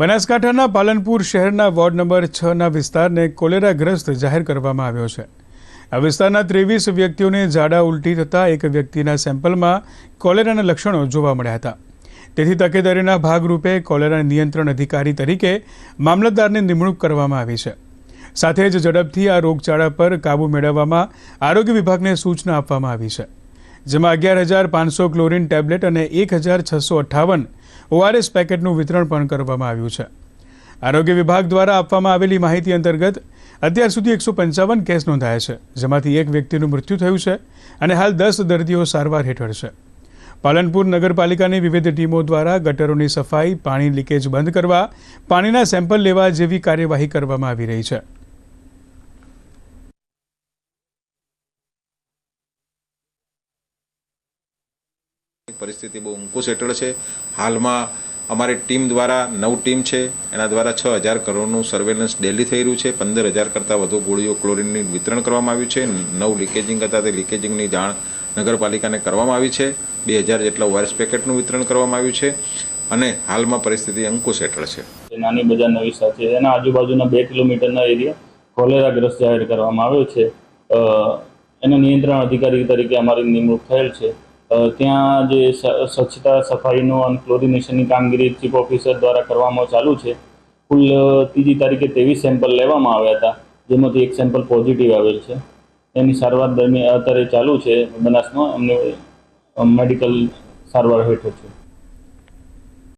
બનાસકાંઠાના પાલનપુર શહેરના ward number છના વિસ્તારને કોલેરાગ્રસ્ત જાહેર કરવામાં આવ્યો છે. આ વિસ્તારના ત્રેવીસ વ્યક્તિઓને ઝાડા ઉલટી થતાં એક વ્યક્તિના સેમ્પલમાં કોલેરાના લક્ષણો જોવા મળ્યા હતા. તેથી તકેદારીના ભાગરૂપે કોલેરા નિયંત્રણ અધિકારી તરીકે મામલતદારની નિમણૂક કરવામાં આવી છે. સાથે જ ઝડપથી આ રોગચાળા પર કાબૂ મેળવવામાં આરોગ્ય વિભાગને સૂચના આપવામાં આવી છે. જેમાં અગિયાર હજાર પાંચસો ક્લોરીન ટેબ્લેટ અને એક હજાર છસો અઠ્ઠાવન ઓઆરએસ પેકેટનું વિતરણ પણ કરવામાં આવ્યું છે. આરોગ્ય વિભાગ દ્વારા આપવામાં આવેલી માહિતી અંતર્ગત અત્યાર સુધી એકસો પંચાવન કેસ નોંધાયા છે, જેમાંથી એક વ્યક્તિનું મૃત્યુ થયું છે અને હાલ દસ દર્દીઓ સારવાર હેઠળ છે. પાલનપુર નગરપાલિકાની વિવિધ ટીમો દ્વારા ગટરોની સફાઈ, પાણી લીકેજ બંધ કરવા, પાણીના સેમ્પલ લેવા જેવી કાર્યવાહી કરવામાં આવી રહી છે. પરિસ્થિતિ બહુ અંકુશ હેઠળ છે. હાલમાં અમારી ટીમ દ્વારા નવ ટીમ છે. એના દ્વારા છ હજાર કરોડનું સર્વેલન્સ ડેલી થઈ રહ્યું છે. પંદર હજાર કરતાં વધુ ગોળીઓ ક્લોરીનની વિતરણ કરવામાં આવ્યું છે. નવ લીકેજિંગ હતા તે લીકેજિંગની જાણ નગરપાલિકાને કરવામાં આવી છે. બે હજાર જેટલા ઓઆરએસ પેકેટનું વિતરણ કરવામાં આવ્યું છે. અને હાલમાં પરિસ્થિતિ અંકુશ હેઠળ છે. નાની બજાર નવી સાથે એના આજુબાજુના બે કિલોમીટરના એરિયા કોલેરાગ્રસ્ત જાહેર કરવામાં આવ્યો છે. એના નિયંત્રણ અધિકારી તરીકે અમારી નિમણૂક થયેલ છે. ત્યાં જે સ્વચ્છતા સફાઈનો અને ક્લોરિનેશનની કામગીરી ચીફ ઓફિસર દ્વારા કરવામાં ચાલુ છે. કુલ ત્રીજી તારીખે ત્રેવીસ સેમ્પલ લેવામાં આવ્યા હતા, જેમાંથી એક સેમ્પલ પોઝિટિવ આવેલ છે. એની સારવાર દરમિયાન અત્યારે ચાલુ છે બનાસમાં એમને મેડિકલ સારવાર હેઠળ છે.